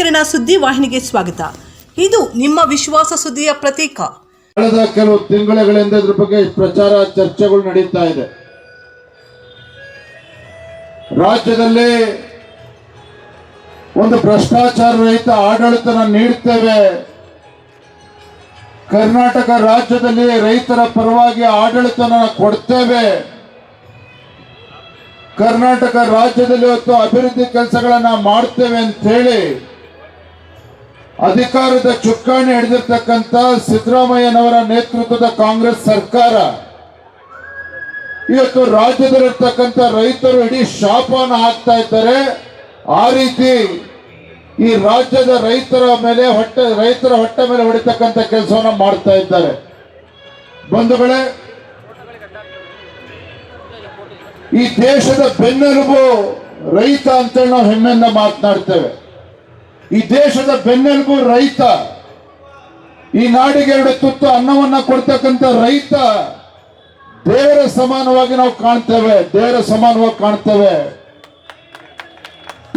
ಕಿರಣ ಸುದ್ದಿ ವಾಹಿನಿಗೆ ಸ್ವಾಗತ. ಇದು ನಿಮ್ಮ ವಿಶ್ವಾಸ ಸುದ್ದಿಯ ಪ್ರತೀಕ. ಕಳೆದ ಕೆಲವು ತಿಂಗಳುಗಳಿಂದ ಇದ್ರ ಬಗ್ಗೆ ಪ್ರಚಾರ ಚರ್ಚೆಗಳು ನಡೀತಾ ಇದೆ. ರಾಜ್ಯದಲ್ಲಿ ಒಂದು ಭ್ರಷ್ಟಾಚಾರ ರಹಿತ ಆಡಳಿತನ ನೀಡ್ತೇವೆ. ಕರ್ನಾಟಕ ರಾಜ್ಯದಲ್ಲಿ ರೈತರ ಪರವಾಗಿ ಆಡಳಿತನ ಕೊಡ್ತೇವೆ. ಕರ್ನಾಟಕ ರಾಜ್ಯದಲ್ಲಿ ಇವತ್ತು ಅಭಿವೃದ್ಧಿ ಕೆಲಸಗಳನ್ನ ಮಾಡ್ತೇವೆ ಅಂತ ಹೇಳಿ ಅಧಿಕಾರದ ಚುಕ್ಕಾಣಿ ಹಿಡಿದಿರ್ತಕ್ಕಂಥ ಸಿದ್ದರಾಮಯ್ಯನವರ ನೇತೃತ್ವದ ಕಾಂಗ್ರೆಸ್ ಸರ್ಕಾರ. ಇವತ್ತು ರಾಜ್ಯದಲ್ಲಿರ್ತಕ್ಕಂಥ ರೈತರು ಇಡೀ ಶಾಪನ ಹಾಕ್ತಾ ಇದ್ದಾರೆ. ಆ ರೀತಿ ಈ ರಾಜ್ಯದ ರೈತರ ಮೇಲೆ ಹೊಟ್ಟೆ, ರೈತರ ಹೊಟ್ಟೆ ಮೇಲೆ ಹೊಡಿತಕ್ಕಂಥ ಕೆಲಸವನ್ನ ಮಾಡ್ತಾ ಇದ್ದಾರೆ. ಬಂಧುಗಳೇ, ಈ ದೇಶದ ಬೆನ್ನೆಲುಬು ರೈತ ಅಂತೇಳಿ ನಾವು ಹೆಮ್ಮೆಯಿಂದ ಮಾತನಾಡ್ತೇವೆ. ಈ ದೇಶದ ಬೆನ್ನೆಲುಬು ರೈತ. ಈ ನಾಡಿಗೆ ಎರಡು ತುತ್ತು ಅನ್ನವನ್ನ ಕೊಡ್ತಕ್ಕಂಥ ರೈತ. ದೇವರ ಸಮಾನವಾಗಿ ನಾವು ಕಾಣ್ತೇವೆ, ದೇವರ ಸಮಾನವಾಗಿ ಕಾಣ್ತೇವೆ.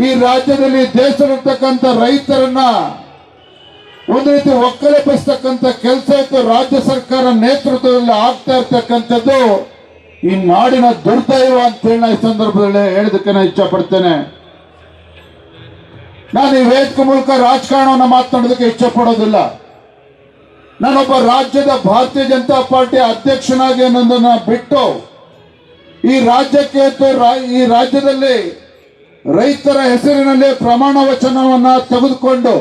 ಈ ರಾಜ್ಯದಲ್ಲಿ ದೇಶದಲ್ಲಿರ್ತಕ್ಕಂಥ ರೈತರನ್ನ ಒಂದು ರೀತಿ ಒಕ್ಕಲೆಬ್ಬಿಸ್ತಕ್ಕಂಥ ಕೆಲಸ ಇತ್ತು. ರಾಜ್ಯ ಸರ್ಕಾರ ನೇತೃತ್ವದಲ್ಲಿ ಆಗ್ತಾ ಇರ್ತಕ್ಕಂಥದ್ದು ಈ ನಾಡಿನ ದುರ್ದೈವ ಅಂತೇಳಿ ಈ ಸಂದರ್ಭದಲ್ಲಿ ಹೇಳೋದಕ್ಕೆ ನಾನು ಇಚ್ಛಪಡ್ತೇನೆ. ನಾನು ಈ ವೇದಿಕೆ ಮೂಲಕ ರಾಜಕಾರಣವನ್ನು ಮಾತನಾಡೋದಕ್ಕೆ ಇಚ್ಛೆ ಪಡೋದಿಲ್ಲ ನಾನೊಬ್ಬ ರಾಜ್ಯದ ಭಾರತೀಯ ಜನತಾ ಪಾರ್ಟಿ ಅಧ್ಯಕ್ಷನಾಗಿ ಅನ್ನೋದನ್ನ ಬಿಟ್ಟು ಈ ರಾಜ್ಯಕ್ಕೆ ಈ ರಾಜ್ಯದಲ್ಲಿ ರೈತರ ಹೆಸರಿನಲ್ಲಿ ಪ್ರಮಾಣ ವಚನವನ್ನ ತೆಗೆದುಕೊಂಡು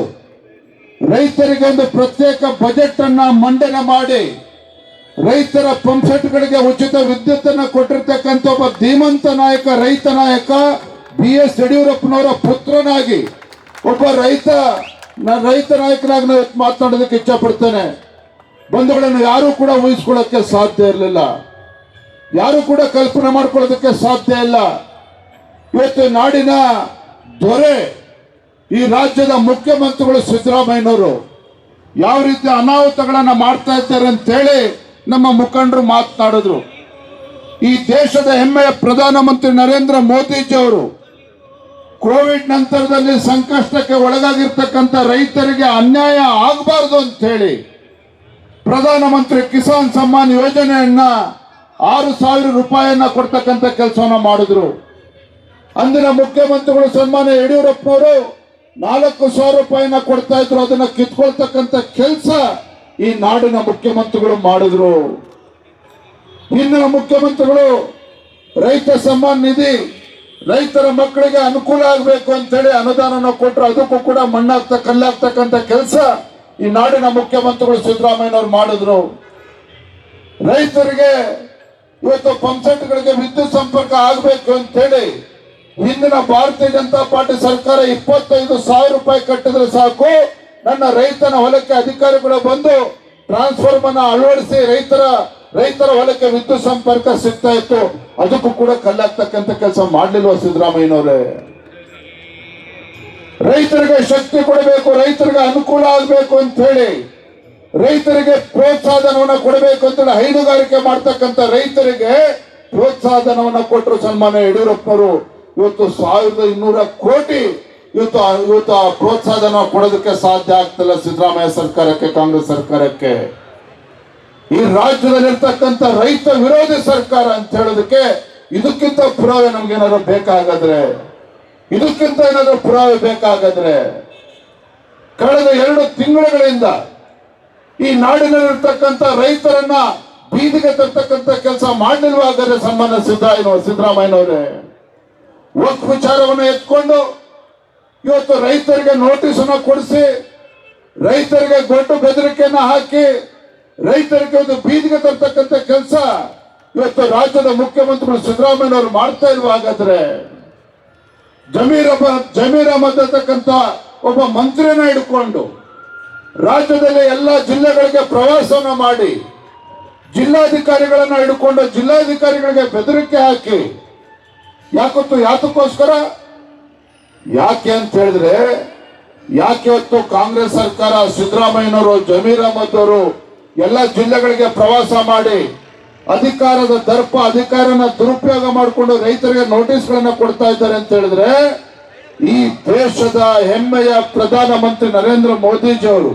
ರೈತರಿಗೆ ಒಂದು ಪ್ರತ್ಯೇಕ ಬಜೆಟ್ ಅನ್ನ ಮಂಡನೆ ಮಾಡಿ ರೈತರ ಪಂಪ್ಸೆಟ್ಗಳಿಗೆ ಉಚಿತ ವಿದ್ಯುತ್ ಅನ್ನ ಕೊಟ್ಟಿರ್ತಕ್ಕಂಥ ಒಬ್ಬ ಧೀಮಂತ ನಾಯಕ, ರೈತ ನಾಯಕ ಬಿ ಎಸ್ ಯಡಿಯೂರಪ್ಪನವರ ಪುತ್ರನಾಗಿ ಒಬ್ಬ ರೈತ ನಾನು ರೈತ ನಾಯಕನಾಗಿ ನಾವು ಮಾತನಾಡೋದಕ್ಕೆ ಇಚ್ಛಪಡ್ತೇನೆ. ಬಂಧುಗಳನ್ನು ಯಾರೂ ಕೂಡ ಊಹಿಸ್ಕೊಳ್ಳೋಕ್ಕೆ ಸಾಧ್ಯ ಇರಲಿಲ್ಲ. ಯಾರು ಕೂಡ ಕಲ್ಪನೆ ಮಾಡ್ಕೊಳ್ಳೋದಕ್ಕೆ ಸಾಧ್ಯ ಇಲ್ಲ. ಇವತ್ತು ನಾಡಿನ ದೊರೆ ಈ ರಾಜ್ಯದ ಮುಖ್ಯಮಂತ್ರಿಗಳು ಸಿದ್ದರಾಮಯ್ಯನವರು ಯಾವ ರೀತಿ ಅನಾಹುತಗಳನ್ನ ಮಾಡ್ತಾ ಇದ್ದಾರೆ ಅಂತೇಳಿ ನಮ್ಮ ಮುಖಂಡರು ಮಾತನಾಡಿದ್ರು. ಈ ದೇಶದ ಹೆಮ್ಮೆಯ ಪ್ರಧಾನಮಂತ್ರಿ ನರೇಂದ್ರ ಮೋದಿಜಿ ಅವರು ಕೋವಿಡ್ ನಂತರದಲ್ಲಿ ಸಂಕಷ್ಟಕ್ಕೆ ಒಳಗಾಗಿರ್ತಕ್ಕಂಥ ರೈತರಿಗೆ ಅನ್ಯಾಯ ಆಗಬಾರ್ದು ಅಂತ ಹೇಳಿ ಪ್ರಧಾನಮಂತ್ರಿ ಕಿಸಾನ್ ಸಮ್ಮಾನ್ ಯೋಜನೆಯನ್ನ ಆರು ಸಾವಿರ ರೂಪಾಯಿಯನ್ನ ಕೊಡ್ತಕ್ಕಂಥ ಕೆಲಸವನ್ನ ಮಾಡಿದ್ರು. ಅಂದಿನ ಮುಖ್ಯಮಂತ್ರಿಗಳು ಸನ್ಮಾನ್ಯ ಯಡಿಯೂರಪ್ಪನವರು ನಾಲ್ಕು ಸಾವಿರ ರೂಪಾಯಿನ ಕೊಡ್ತಾ ಇದ್ರು. ಅದನ್ನ ಕಿತ್ಕೊಳ್ತಕ್ಕಂಥ ಕೆಲಸ ಈ ನಾಡಿನ ಮುಖ್ಯಮಂತ್ರಿಗಳು ಮಾಡಿದ್ರು. ಹಿಂದಿನ ಮುಖ್ಯಮಂತ್ರಿಗಳು ರೈತ ಸಮ್ಮಾನ್ ನಿಧಿ ರೈತರ ಮಕ್ಕಳಿಗೆ ಅನುಕೂಲ ಆಗಬೇಕು ಅಂತೇಳಿ ಅನುದಾನನ ಕೊಟ್ಟರು ಅದಕ್ಕೂ ಕೂಡ ಮಣ್ಣಾಗ್ತ ಕಲ್ಲಾಗ್ತಕ್ಕಂಥ ಕೆಲಸ ಈ ನಾಡಿನ ಮುಖ್ಯಮಂತ್ರಿಗಳು ಸಿದ್ದರಾಮಯ್ಯನವರು ಮಾಡಿದ್ರು. ರೈತರಿಗೆ ಇವತ್ತು ಪಂಪ್ಸೆಟ್ಗಳಿಗೆ ವಿದ್ಯುತ್ ಸಂಪರ್ಕ ಆಗಬೇಕು ಅಂತೇಳಿ ಹಿಂದಿನ ಭಾರತೀಯ ಜನತಾ ಪಾರ್ಟಿ ಸರ್ಕಾರ ಇಪ್ಪತ್ತೈದು ಸಾವಿರ ರೂಪಾಯಿ ಕಟ್ಟಿದ್ರೆ ಸಾಕು. ನನ್ನ ರೈತನ ಹೊಲಕ್ಕೆ ಅಧಿಕಾರಿಗಳು ಬಂದು ಟ್ರಾನ್ಸ್ಫಾರ್ಮರ್ ಅಳವಡಿಸಿ ರೈತರ ರೈತರ ಹೊಲಕ್ಕೆ ವಿದ್ಯುತ್ ಸಂಪರ್ಕ ಸಿಗ್ತಾ ಇತ್ತು, ಅದಕ್ಕೂ ಕೂಡ ಕಲ್ಲಾಗ್ತಕ್ಕಂಥ ಕೆಲಸ ಮಾಡ್ಲಿಲ್ವ ಸಿದ್ದರಾಮಯ್ಯನವರೇ? ರೈತರಿಗೆ ಶಕ್ತಿ ಕೊಡಬೇಕು, ರೈತರಿಗೆ ಅನುಕೂಲ ಆಗಬೇಕು ಅಂತ ಹೇಳಿ, ರೈತರಿಗೆ ಪ್ರೋತ್ಸಾಹನವನ್ನ ಕೊಡಬೇಕು ಅಂತೇಳಿ ಹೈನುಗಾರಿಕೆ ಮಾಡ್ತಕ್ಕಂಥ ರೈತರಿಗೆ ಪ್ರೋತ್ಸಾಹನವನ್ನ ಕೊಟ್ಟರು ಸನ್ಮಾನ ಯಡಿಯೂರಪ್ಪನವರು. ಇವತ್ತು ಸಾವಿರದ ಇನ್ನೂರ ಕೋಟಿ ಇವತ್ತು ಇವತ್ತು ಆ ಪ್ರೋತ್ಸಾಹನ ಕೊಡೋದಕ್ಕೆ ಸಾಧ್ಯ ಆಗ್ತಿಲ್ಲ ಸಿದ್ದರಾಮಯ್ಯ ಸರ್ಕಾರಕ್ಕೆ, ಕಾಂಗ್ರೆಸ್ ಸರ್ಕಾರಕ್ಕೆ. ಈ ರಾಜ್ಯದಲ್ಲಿರ್ತಕ್ಕಂಥ ರೈತ ವಿರೋಧಿ ಸರ್ಕಾರ ಅಂತ ಹೇಳೋದಕ್ಕೆ ಇದಕ್ಕಿಂತ ಪುರಾವೆ ನಮ್ಗೇನಾದ್ರು ಬೇಕಾಗಾದ್ರೆ? ಇದಕ್ಕಿಂತ ಏನಾದ್ರು ಪುರಾವೆ ಬೇಕಾಗಾದ್ರೆ? ಕಳೆದ ಎರಡು ತಿಂಗಳುಗಳಿಂದ ಈ ನಾಡಿನಲ್ಲಿರ್ತಕ್ಕಂಥ ರೈತರನ್ನ ಬೀದಿಗೆ ತರ್ತಕ್ಕಂಥ ಕೆಲಸ ಮಾಡಲಿಲ್ವಾದರೆ ಸಂಬಂಧ ಸಿದ್ದರಾಮಯ್ಯ ಸಿದ್ದರಾಮಯ್ಯನವರೇ ವಕ್ ವಿಚಾರವನ್ನು ಎತ್ಕೊಂಡು ಇವತ್ತು ರೈತರಿಗೆ ನೋಟಿಸ್ ಅನ್ನ ಕೊಡಿಸಿ, ರೈತರಿಗೆ ದೊಡ್ಡ ಬೆದರಿಕೆಯನ್ನ ಹಾಕಿ ರೈತರಿಗೆ ಒಂದು ಬೀದಿಗೆ ತರ್ತಕ್ಕಂಥ ಕೆಲಸ ಇವತ್ತು ರಾಜ್ಯದ ಮುಖ್ಯಮಂತ್ರಿಗಳು ಸಿದ್ದರಾಮಯ್ಯನವರು ಮಾಡ್ತಾ ಇರುವ ಹಾಗಾದ್ರೆ ಜಮೀರ್ ಜಮೀರ ಅಹಮದ್ ಒಬ್ಬ ಮಂತ್ರಿಯನ್ನ ಹಿಡ್ಕೊಂಡು ರಾಜ್ಯದಲ್ಲಿ ಎಲ್ಲ ಜಿಲ್ಲೆಗಳಿಗೆ ಪ್ರವಾಸವನ್ನ ಮಾಡಿ ಜಿಲ್ಲಾಧಿಕಾರಿಗಳನ್ನ ಹಿಡ್ಕೊಂಡು ಜಿಲ್ಲಾಧಿಕಾರಿಗಳಿಗೆ ಬೆದರಿಕೆ ಹಾಕಿ ಯಾಕೊತ್ತು ಯಾತಕ್ಕೋಸ್ಕರ? ಯಾಕೆ ಅಂತ ಹೇಳಿದ್ರೆ ಯಾಕೆ ಇವತ್ತು ಕಾಂಗ್ರೆಸ್ ಸರ್ಕಾರ ಸಿದ್ದರಾಮಯ್ಯನವರು, ಜಮೀರ್ ಅಹಮದ್ ಅವರು ಎಲ್ಲ ಜಿಲ್ಲೆಗಳಿಗೆ ಪ್ರವಾಸ ಮಾಡಿ ಅಧಿಕಾರದ ದರ್ಪ, ಅಧಿಕಾರನ ದುರುಪಯೋಗ ಮಾಡಿಕೊಂಡು ರೈತರಿಗೆ ನೋಟಿಸ್ಗಳನ್ನ ಕೊಡ್ತಾ ಇದ್ದಾರೆ ಅಂತ ಹೇಳಿದ್ರೆ ಈ ದೇಶದ ಹೆಮ್ಮೆಯ ಪ್ರಧಾನಮಂತ್ರಿ ನರೇಂದ್ರ ಮೋದಿಜಿಯವರು,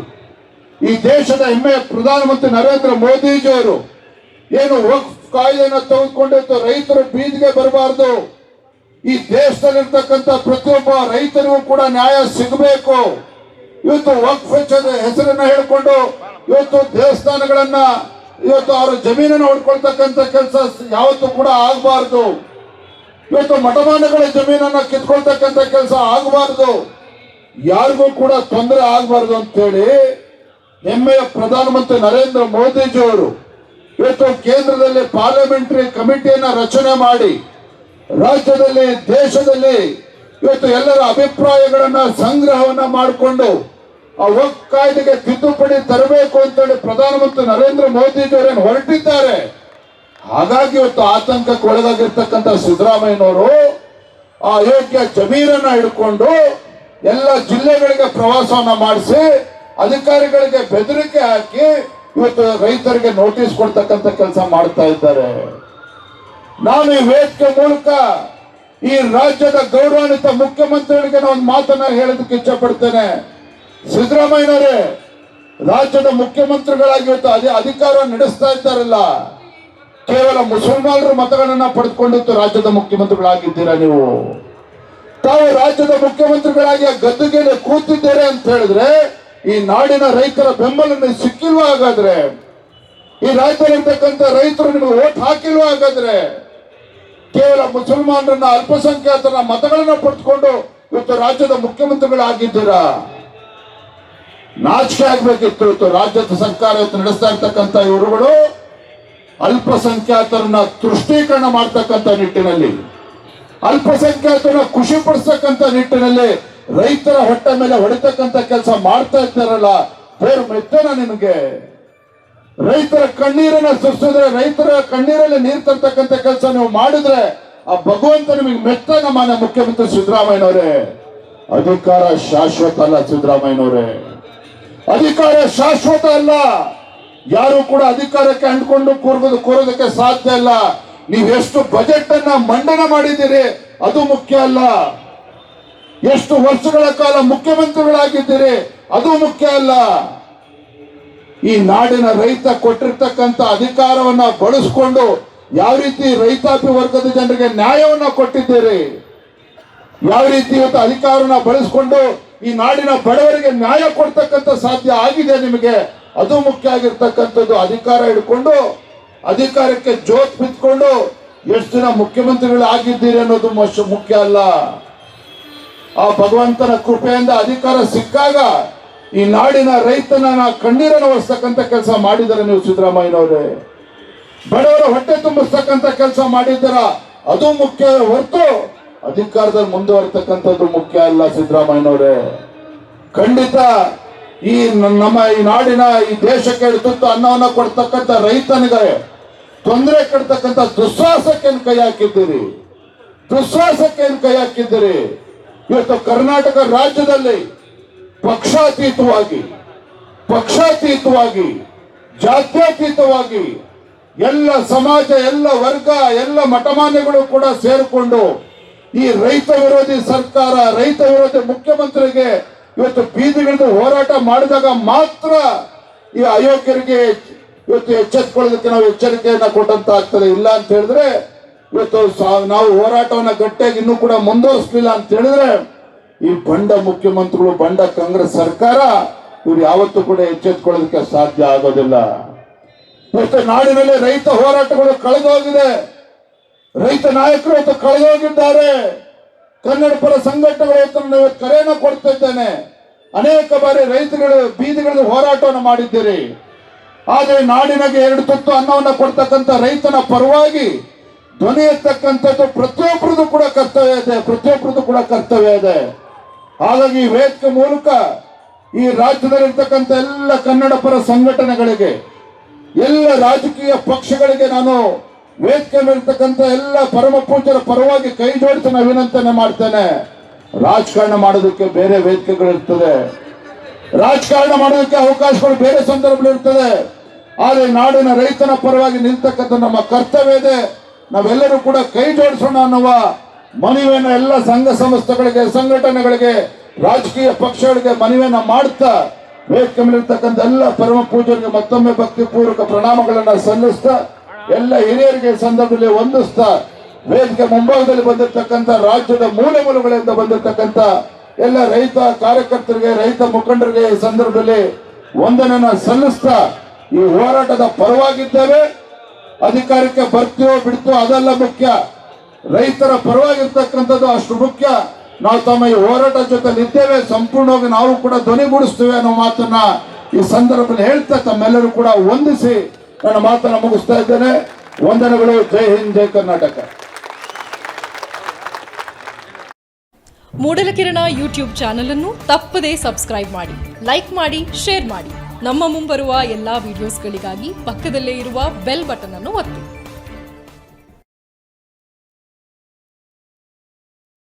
ಈ ದೇಶದ ಹೆಮ್ಮೆಯ ಪ್ರಧಾನಮಂತ್ರಿ ನರೇಂದ್ರ ಮೋದಿಜಿಯವರು ಏನು ಕಾಯ್ದೆಯನ್ನು ತೆಗೆದುಕೊಂಡಿತ್ತು ರೈತರು ಬೀದಿಗೆ ಬರಬಾರದು. ಈ ದೇಶದಲ್ಲಿರ್ತಕ್ಕಂಥ ಪ್ರತಿಯೊಬ್ಬ ರೈತರಿಗೂ ಕೂಡ ನ್ಯಾಯ ಸಿಗಬೇಕು. ಇವತ್ತು ವಕ್ಫ್ ಹೆಸರನ್ನ ಹೇಳ್ಕೊಂಡು ಇವತ್ತು ದೇವಸ್ಥಾನಗಳನ್ನ ಇವತ್ತು ಅವರ ಜಮೀನನ್ನು ಹೊಡ್ಕೊಳ್ತಕ್ಕಂಥ ಕೆಲಸ ಯಾವತ್ತೂ ಕೂಡ ಆಗಬಾರ್ದು. ಇವತ್ತು ಮಠಮಾನಗಳ ಜಮೀನನ್ನ ಕಿತ್ಕೊಳ್ತಕ್ಕಂಥ ಕೆಲಸ ಆಗಬಾರ್ದು. ಯಾರಿಗೂ ಕೂಡ ತೊಂದರೆ ಆಗಬಾರ್ದು ಅಂತೇಳಿ ಹೆಮ್ಮೆಯ ಪ್ರಧಾನಮಂತ್ರಿ ನರೇಂದ್ರ ಮೋದಿಜಿ ಅವರು ಇವತ್ತು ಕೇಂದ್ರದಲ್ಲಿ ಪಾರ್ಲಿಮೆಂಟರಿ ಕಮಿಟಿಯನ್ನ ರಚನೆ ಮಾಡಿ ರಾಜ್ಯದಲ್ಲಿ, ದೇಶದಲ್ಲಿ ಇವತ್ತು ಎಲ್ಲರ ಅಭಿಪ್ರಾಯಗಳನ್ನ ಸಂಗ್ರಹವನ್ನ ಮಾಡಿಕೊಂಡು ಆ ವಕ್ ಕಾಯ್ದೆಗೆ ತಿದ್ದುಪಡಿ ತರಬೇಕು ಅಂತೇಳಿ ಪ್ರಧಾನಮಂತ್ರಿ ನರೇಂದ್ರ ಮೋದಿ ಅವರೇನು ಹೊರಟಿದ್ದಾರೆ. ಹಾಗಾಗಿ ಇವತ್ತು ಆತಂಕಕ್ಕೆ ಒಳಗಾಗಿರ್ತಕ್ಕಂಥ ಸಿದ್ದರಾಮಯ್ಯನವರು ಆ ಅಯೋಗ್ಯ ಜಮೀರನ್ನ ಹಿಡ್ಕೊಂಡು ಎಲ್ಲ ಜಿಲ್ಲೆಗಳಿಗೆ ಪ್ರವಾಸವನ್ನ ಮಾಡಿಸಿ ಅಧಿಕಾರಿಗಳಿಗೆ ಬೆದರಿಕೆ ಹಾಕಿ ಇವತ್ತು ರೈತರಿಗೆ ನೋಟಿಸ್ ಕೊಡ್ತಕ್ಕಂತ ಕೆಲಸ ಮಾಡ್ತಾ ಇದ್ದಾರೆ. ನಾನು ಈ ವೇದಿಕೆ ಮೂಲಕ ಈ ರಾಜ್ಯದ ಗೌರವಾನ್ವಿತ ಮುಖ್ಯಮಂತ್ರಿಗಳಿಗೆ ನಾನು ಒಂದು ಮಾತನ್ನ ಹೇಳೋದಕ್ಕೆ ಇಚ್ಛಪಡ್ತೇನೆ ಸಿದ್ದರಾಮಯ್ಯನವರೇ, ರಾಜ್ಯದ ಮುಖ್ಯಮಂತ್ರಿಗಳಾಗಿ ಅದೇ ಅಧಿಕಾರ ನಡೆಸ್ತಾ ಇದ್ದಾರಲ್ಲ, ಕೇವಲ ಮುಸಲ್ಮಾನರ ಮತಗಳನ್ನ ಪಡೆದುಕೊಂಡಿತ್ತು ರಾಜ್ಯದ ಮುಖ್ಯಮಂತ್ರಿಗಳಾಗಿದ್ದೀರಾ ನೀವು? ತಾವು ರಾಜ್ಯದ ಮುಖ್ಯಮಂತ್ರಿಗಳಾಗಿ ಆ ಗದ್ದುಗೆಯಲ್ಲಿ ಕೂತಿದ್ದೇನೆ ಅಂತ ಹೇಳಿದ್ರೆ, ಈ ನಾಡಿನ ರೈತರ ಬೆಂಬಲ ಸಿಕ್ಕಿಲ್ವಾ ಹಾಗಾದ್ರೆ? ಈ ರಾಜ್ಯದಲ್ಲಿರ್ತಕ್ಕಂಥ ರೈತರು ನಿಮಗೆ ಓಟ್ ಹಾಕಿಲ್ವಾ ಹಾಗಾದ್ರೆ? ಕೇವಲ ಮುಸಲ್ಮಾನರನ್ನ ಅಲ್ಪಸಂಖ್ಯಾತರ ಮತಗಳನ್ನ ಪಡೆದುಕೊಂಡು ಇವತ್ತು ರಾಜ್ಯದ ಮುಖ್ಯಮಂತ್ರಿಗಳಾಗಿದ್ದೀರಾ? ನಾಚಿಕೆ ಆಗ್ಬೇಕಿತ್ತು. ರಾಜ್ಯದ ಸರ್ಕಾರ ಇವತ್ತು ನಡೆಸ್ತಾ ಇರ್ತಕ್ಕಂಥ ಇವರುಗಳು ಅಲ್ಪಸಂಖ್ಯಾತರನ್ನ ತುಷ್ಟೀಕರಣ ಮಾಡ್ತಕ್ಕಂಥ ನಿಟ್ಟಿನಲ್ಲಿ, ಅಲ್ಪಸಂಖ್ಯಾತರನ್ನ ಖುಷಿ ಪಡಿಸ್ತಕ್ಕಂಥ ನಿಟ್ಟಿನಲ್ಲಿ ರೈತರ ಹೊಟ್ಟೆ ಮೇಲೆ ಹೊಡಿತಕ್ಕಂಥ ಕೆಲಸ ಮಾಡ್ತಾ ಇದ್ದಾರಲ್ಲ, ಬೇರೆ ಮೆತ್ತನ ನಿಮಗೆ. ರೈತರ ಕಣ್ಣೀರನ್ನ ಸುರಿಸಿದ್ರೆ, ರೈತರ ಕಣ್ಣೀರಲ್ಲಿ ನೀರು ತರ್ತಕ್ಕಂಥ ಕೆಲಸ ನೀವು ಮಾಡಿದ್ರೆ, ಆ ಭಗವಂತ ನಿಮಗೆ ಮೆತ್ತನ ಮಾನ್ಯ ಮುಖ್ಯಮಂತ್ರಿ ಸಿದ್ದರಾಮಯ್ಯನವರೇ. ಅಧಿಕಾರ ಶಾಶ್ವತ ಅಲ್ಲ ಸಿದ್ದರಾಮಯ್ಯನವರೇ. ಅಧಿಕಾರ ಶಾಶ್ವತ ಅಲ್ಲ. ಯಾರು ಕೂಡ ಅಧಿಕಾರಕ್ಕೆ ಅಂಟ್ಕೊಂಡು ಕೂರ್ಬೋದು ಕೂರೋದಕ್ಕೆ ಸಾಧ್ಯ ಇಲ್ಲ ನೀವು ಎಷ್ಟು ಬಜೆಟ್ ಅನ್ನ ಮಂಡನೆ ಮಾಡಿದ್ದೀರಿ, ಅದು ಮುಖ್ಯ ಅಲ್ಲ. ಎಷ್ಟು ವರ್ಷಗಳ ಕಾಲ ಮುಖ್ಯಮಂತ್ರಿಗಳಾಗಿದ್ದೀರಿ, ಅದು ಮುಖ್ಯ ಅಲ್ಲ. ಈ ನಾಡಿನ ರೈತ ಕೊಟ್ಟಿರ್ತಕ್ಕಂಥ ಅಧಿಕಾರವನ್ನ ಬಳಸ್ಕೊಂಡು ಯಾವ ರೀತಿ ರೈತಾಪಿ ವರ್ಗದ ಜನರಿಗೆ ನ್ಯಾಯವನ್ನ ಕೊಟ್ಟಿದ್ದೀರಿ, ಯಾವ ರೀತಿ ಇವತ್ತು ಅಧಿಕಾರನ ಬಳಸ್ಕೊಂಡು ಈ ನಾಡಿನ ಬಡವರಿಗೆ ನ್ಯಾಯ ಕೊಡ್ತಕ್ಕಂಥ ಸಾಧ್ಯ ಆಗಿದೆ ನಿಮಗೆ. ಅದು ಮುಖ್ಯ ಆಗಿರ್ತಕ್ಕಂಥದ್ದು ಅಧಿಕಾರ ಹಿಡ್ಕೊಂಡು, ಅಧಿಕಾರಕ್ಕೆ ಜೋತ್ ಬಿತ್ಕೊಂಡು ಎಷ್ಟು ಜನ ಮುಖ್ಯಮಂತ್ರಿಗಳು ಆಗಿದ್ದೀರಿ ಅನ್ನೋದು ಮುಖ್ಯ ಅಲ್ಲ. ಆ ಭಗವಂತನ ಕೃಪೆಯಿಂದ ಅಧಿಕಾರ ಸಿಕ್ಕಾಗ ಈ ನಾಡಿನ ರೈತನ ಕಣ್ಣೀರನ್ನು ಒರೆಸ್ತಕ್ಕಂಥ ಕೆಲಸ ಮಾಡಿದ್ದಾರೆ ನೀವು ಸಿದ್ದರಾಮಯ್ಯನವರೇ. ಬಡವರ ಹೊಟ್ಟೆ ತುಂಬಿಸ್ತಕ್ಕಂಥ ಕೆಲಸ ಮಾಡಿದ್ದೀರ? ಅದು ಮುಖ್ಯ ಹೊರತು ಅಧಿಕಾರದಲ್ಲಿ ಮುಂದುವರ್ತಕ್ಕಂಥದ್ದು ಮುಖ್ಯ ಅಲ್ಲ, ಸಿದ್ದರಾಮಯ್ಯನವರೇ. ಖಂಡಿತ ಈ ನಮ್ಮ ಈ ನಾಡಿನ ಈ ದೇಶಕ್ಕೆ ತುತ್ತು ಅನ್ನವನ್ನ ಕೊಡ್ತಕ್ಕಂಥ ರೈತನಿಗೆ ತೊಂದರೆ ಕೊಡ್ತಕ್ಕಂಥ ದುಸ್ವಾಸಕ್ಕೆ ಕೈ ಹಾಕಿದ್ದೀರಿ? ದುಸ್ವಾಸಕ್ಕೆ ಕೈ ಹಾಕಿದ್ದೀರಿ? ಇವತ್ತು ಕರ್ನಾಟಕ ರಾಜ್ಯದಲ್ಲಿ ಪಕ್ಷಾತೀತವಾಗಿ ಪಕ್ಷಾತೀತವಾಗಿ, ಜಾತ್ಯತೀತವಾಗಿ ಎಲ್ಲ ಸಮಾಜ, ಎಲ್ಲ ವರ್ಗ, ಎಲ್ಲ ಮಠಮಾನ್ಯಗಳು ಕೂಡ ಸೇರಿಕೊಂಡು ಈ ರೈತ ವಿರೋಧಿ ಸರ್ಕಾರ, ರೈತ ವಿರೋಧಿ ಮುಖ್ಯಮಂತ್ರಿಗೆ ಇವತ್ತು ಬೀದಿಗಿಳಿದು ಹೋರಾಟ ಮಾಡಿದಾಗ ಮಾತ್ರ ಈ ಅಯೋಗ್ಯರಿಗೆ ಇವತ್ತು ಎಚ್ಚೆತ್ಕೊಳ್ಳೋದಕ್ಕೆ ನಾವು ಎಚ್ಚರಿಕೆಯನ್ನ ಕೊಟ್ಟಂತ ಆಗ್ತದೆ. ಇಲ್ಲ ಅಂತ ಹೇಳಿದ್ರೆ ಇವತ್ತು ನಾವು ಹೋರಾಟವನ್ನ ಗಟ್ಟಿಯಾಗಿ ಇನ್ನೂ ಕೂಡ ಮುಂದುವರಿಸಲಿಲ್ಲ ಅಂತ ಹೇಳಿದ್ರೆ ಈ ಬಂಡ ಮುಖ್ಯಮಂತ್ರಿಗಳು, ಬಂಡ ಕಾಂಗ್ರೆಸ್ ಸರ್ಕಾರ ಇವ್ರು ಯಾವತ್ತೂ ಕೂಡ ಎಚ್ಚೆತ್ಕೊಳ್ಳೋದಕ್ಕೆ ಸಾಧ್ಯ ಆಗೋದಿಲ್ಲ. ಇವತ್ತು ನಾಡಿನಲ್ಲಿ ರೈತ ಹೋರಾಟಗಳು ಕಳೆದೋಗಿದೆ. ರೈತ ನಾಯಕರು ಇವತ್ತು ಕಳೆದೋಗಿದ್ದಾರೆ. ಕನ್ನಡ ಪರ ಸಂಘಟನೆಗಳು ಇವತ್ತು ಕೊಡ್ತಾ ಇದ್ದೇನೆ. ಅನೇಕ ಬಾರಿ ರೈತಗಳು ಬೀದಿಗಳಲ್ಲಿ ಹೋರಾಟವನ್ನು ಮಾಡಿದ್ದೀರಿ. ಆದರೆ ನಾಡಿನಾಗೆ ಎರಡು ತುತ್ತು ಅನ್ನವನ್ನು ಕೊಡ್ತಕ್ಕಂಥ ರೈತನ ಪರವಾಗಿ ಧ್ವನಿ ಎತ್ತಕ್ಕಂಥದ್ದು ಪ್ರತಿಯೊಬ್ಬರದು ಕೂಡ ಕರ್ತವ್ಯ ಇದೆ ಪ್ರತಿಯೊಬ್ಬರದು ಕೂಡ ಕರ್ತವ್ಯ ಇದೆ. ಹಾಗಾಗಿ ಈ ವೇದಿಕೆ ಮೂಲಕ ಈ ರಾಜ್ಯದಲ್ಲಿರ್ತಕ್ಕಂಥ ಎಲ್ಲ ಕನ್ನಡ ಪರ ಸಂಘಟನೆಗಳಿಗೆ, ಎಲ್ಲ ರಾಜಕೀಯ ಪಕ್ಷಗಳಿಗೆ ನಾನು ವೇದಿಕೆ ಎಲ್ಲ ಪರಮ ಪೂಜರ ಪರವಾಗಿ ಕೈ ಜೋಡಿಸಿ ನಾನು ವಿನಂತನೆ ಮಾಡ್ತೇನೆ. ರಾಜಕಾರಣ ಮಾಡೋದಕ್ಕೆ ಬೇರೆ ವೇದಿಕೆಗಳಿರ್ತದೆ ರಾಜಕಾರಣ ಮಾಡೋದಕ್ಕೆ ಅವಕಾಶಗಳು ಬೇರೆ ಸಂದರ್ಭಗಳಿರ್ತದೆ ಆದರೆ ನಾಡಿನ ರೈತನ ಪರವಾಗಿ ನಿಲ್ತಕ್ಕಂಥ ನಮ್ಮ ಕರ್ತವ್ಯ ಇದೆ. ನಾವೆಲ್ಲರೂ ಕೂಡ ಕೈ ಜೋಡಿಸೋಣ ಅನ್ನುವ ಮನವಿಯನ್ನು ಎಲ್ಲ ಸಂಘ ಸಂಸ್ಥೆಗಳಿಗೆ, ಸಂಘಟನೆಗಳಿಗೆ, ರಾಜಕೀಯ ಪಕ್ಷಗಳಿಗೆ ಮನವಿಯನ್ನ ಮಾಡ್ತಾ ವೇದಿಕೆ ಮೇಲಿರ್ತಕ್ಕಂಥ ಎಲ್ಲ ಪರಮ ಪೂಜರಿಗೆ ಮತ್ತೊಮ್ಮೆ ಭಕ್ತಿಪೂರ್ವಕ ಪ್ರಣಾಮಗಳನ್ನ ಸಲ್ಲಿಸ್ತಾ ಎಲ್ಲ ಹಿರಿಯರಿಗೆ ಸಂದರ್ಭದಲ್ಲಿ ವಂದಿಸ್ತಾ ವೇದಿಕೆ ಮುಂಭಾಗದಲ್ಲಿ ಬಂದಿರತಕ್ಕಂಥ ರಾಜ್ಯದ ಮೂಲೆ ಮೂಲಗಳಿಂದ ಬಂದಿರತಕ್ಕಂಥ ಎಲ್ಲ ರೈತ ಕಾರ್ಯಕರ್ತರಿಗೆ, ರೈತ ಮುಖಂಡರಿಗೆ ಈ ಸಂದರ್ಭದಲ್ಲಿ ವಂದನೆಯನ್ನ ಸಲ್ಲಿಸ್ತಾ ಈ ಹೋರಾಟದ ಪರವಾಗಿದ್ದೇವೆ. ಅಧಿಕಾರಕ್ಕೆ ಬರ್ತೀವೋ ಬಿಡ್ತೀವೋ ಅದೆಲ್ಲ ಮುಖ್ಯ. ರೈತರ ಪರವಾಗಿರ್ತಕ್ಕಂಥದ್ದು ಅಷ್ಟು ಮುಖ್ಯ. ನಾವು ತಮ್ಮ ಈ ಹೋರಾಟ ಜೊತೆ ಇದ್ದೇವೆ. ಸಂಪೂರ್ಣವಾಗಿ ನಾವು ಕೂಡ ಧ್ವನಿಗೂಡಿಸ್ತೇವೆ ಅನ್ನೋ ಮಾತನ್ನ ಈ ಸಂದರ್ಭದಲ್ಲಿ ಹೇಳ್ತಾ ತಮ್ಮೆಲ್ಲರೂ ಕೂಡ ವಂದಿಸಿ ನನ್ನ ಮಾತನ್ನ ಮುಗಿಸ್ತಾ ಇದ್ದೇನೆ. ವಂದನೆಗಳು. ಜೈ ಹಿಂದ್, ಜೈ ಕರ್ನಾಟಕ. ಮೂಡಲಕಿರಣ ಯೂಟ್ಯೂಬ್ ಚಾನಲ್ ಅನ್ನು ತಪ್ಪದೇ ಸಬ್ಸ್ಕ್ರೈಬ್ ಮಾಡಿ, ಲೈಕ್ ಮಾಡಿ, ಶೇರ್ ಮಾಡಿ. ನಮ್ಮ ಮುಂಬರುವ ಎಲ್ಲಾ ವಿಡಿಯೋಸ್ಗಳಿಗಾಗಿ ಪಕ್ಕದಲ್ಲೇ ಇರುವ ಬೆಲ್ ಬಟನ್ ಅನ್ನು ಒತ್ತಿ.